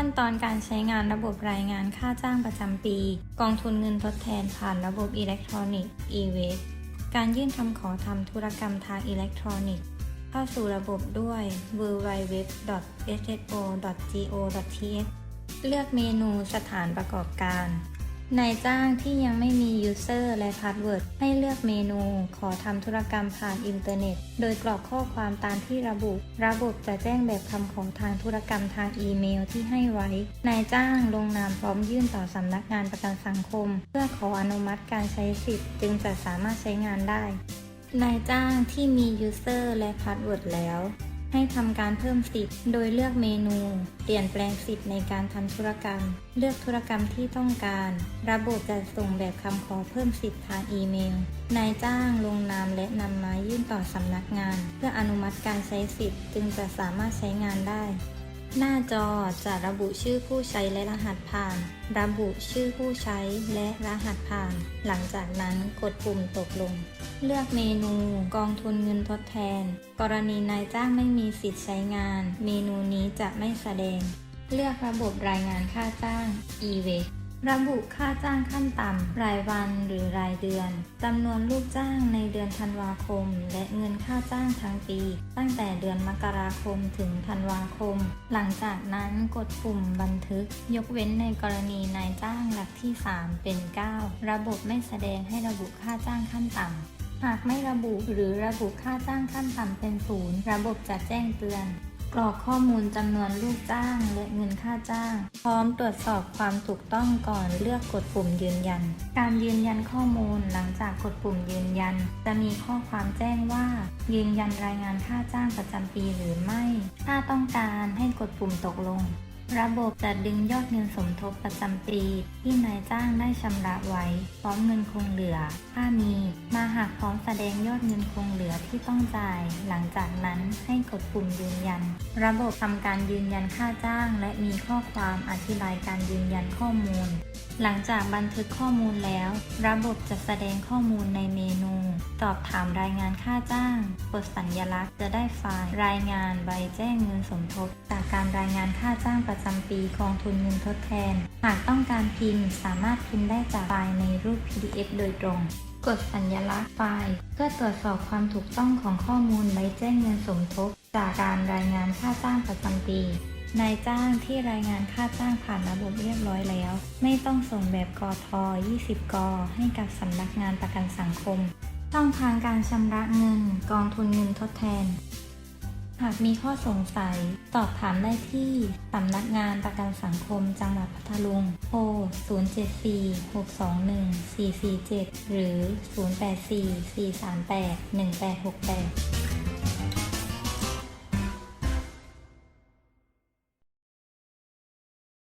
ขั้นตอนการใช้งานระบบรายงานค่าจ้างประจำปี กองทุนเงินทดแทนผ่านระบบอิเล็กทรอนิกส์ e-wave การยื่นคำขอทำธุรกรรมทางอิเล็กทรอนิกส์ เข้าสู่ระบบด้วย www.sso.go.th เลือกเมนูสถานประกอบการ นายจ้างที่ยังไม่มี User และ Password ให้เลือกเมนูขอทำธุรกรรมผ่านอินเทอร์เน็ต โดยกรอกข้อความตามที่ระบุ ระบบจะแจ้งแบบคำขอทางธุรกรรมทางอีเมลที่ให้ไว้ นายจ้างลงนามพร้อมยื่นต่อสำนักงานประกันสังคม เพื่อขออนุมัติการใช้สิทธิ์ จึงจะสามารถใช้งานได้ นายจ้างที่มี User และ Password แล้ว ให้ทำการเพิ่มสิทธิ์ โดยเลือกเมนู เปลี่ยนแปลงสิทธิ์ในการทำธุรกรรม เลือกธุรกรรมที่ต้องการ ระบบจะส่งแบบคำขอเพิ่มสิทธิ์ทางอีเมล นายจ้างลงนามและนำมายื่นต่อสำนักงาน เพื่ออนุมัติการใช้สิทธิ์ จึงจะสามารถใช้งานได้ หน้าจอจะระบุชื่อผู้ใช้และรหัสผ่าน ระบุชื่อผู้ใช้และรหัสผ่าน หลังจากนั้นกดปุ่มตกลง เลือกเมนูกองทุนเงินทดแทน กรณีนายจ้างไม่มีสิทธิ์ใช้งาน เมนูนี้จะไม่แสดง เลือกระบบรายงานค่าจ้าง e w a ระบุค่าจ้างขั้นต่ำรายวันหรือรายเดือนจำนวนลูกจ้างในเดือนธันวาคม และเงินค่าจ้างทั้งปี ตั้งแต่เดือนมกราคมถึงธันวาคม หลังจากนั้นกดปุ่มบันทึก ยกเว้นในกรณีนายจ้างหลักที่ 3 เป็น 9 ระบบไม่แสดงให้ระบุค่าจ้างขั้นต่ำหากไม่ระบุหรือระบุค่าจ้างขั้นต่ำเป็นศูนย์ระบบจะแจ้งเตือน กรอกข้อมูลจำนวนลูกจ้างและเงินค่าจ้าง พร้อมตรวจสอบความถูกต้องก่อนเลือกกดปุ่มยืนยัน การยืนยันข้อมูลหลังจากกดปุ่มยืนยัน จะมีข้อความแจ้งว่า ยืนยันรายงานค่าจ้างประจำปีหรือไม่ ถ้าต้องการให้กดปุ่มตกลง ระบบจะดึงยอดเงินสมทบประจำปี ที่นายจ้างได้ชำระไว้ พร้อมเงินคงเหลือ ถ้ามี มาหากพร้อมแสดงยอดเงินคงเหลือที่ต้องจ่าย หลังจากนั้นให้กดปุ่มยืนยัน ระบบทำการยืนยันค่าจ้าง และมีข้อความอธิบายการยืนยันข้อมูล หลังจากบันทึกข้อมูลแล้ว ระบบจะแสดงข้อมูลในเมนูสอบถามรายงานค่าจ้าง กดสัญลักษณ์จะได้ไฟล์รายงานใบแจ้งเงินสมทบ จากการรายงานค่าจ้างประจำปีกองทุนเงินทดแทน หากต้องการพิมพ์ สามารถพิมพ์ได้จากไฟล์ในรูป PDF โดยตรง กดสัญลักษณ์ไฟล์เพื่อตรวจสอบความถูกต้องของข้อมูลใบแจ้งเงินสมทบ จากการรายงานค่าจ้างประจำปี นายจ้างที่รายงานค่าจ้างผ่านระบบเรียบร้อยแล้ว ไม่ต้องส่งแบบกอท20 กอ ให้กับสำนักงานประกันสังคม ช่องทางการชำระเงิน กองทุนเงินทดแทน หากมีข้อสงสัย สอบถามได้ที่สำนักงานประกันสังคมจังหวัดพัทลุงโทร074 621 447 หรือ 084 438 1868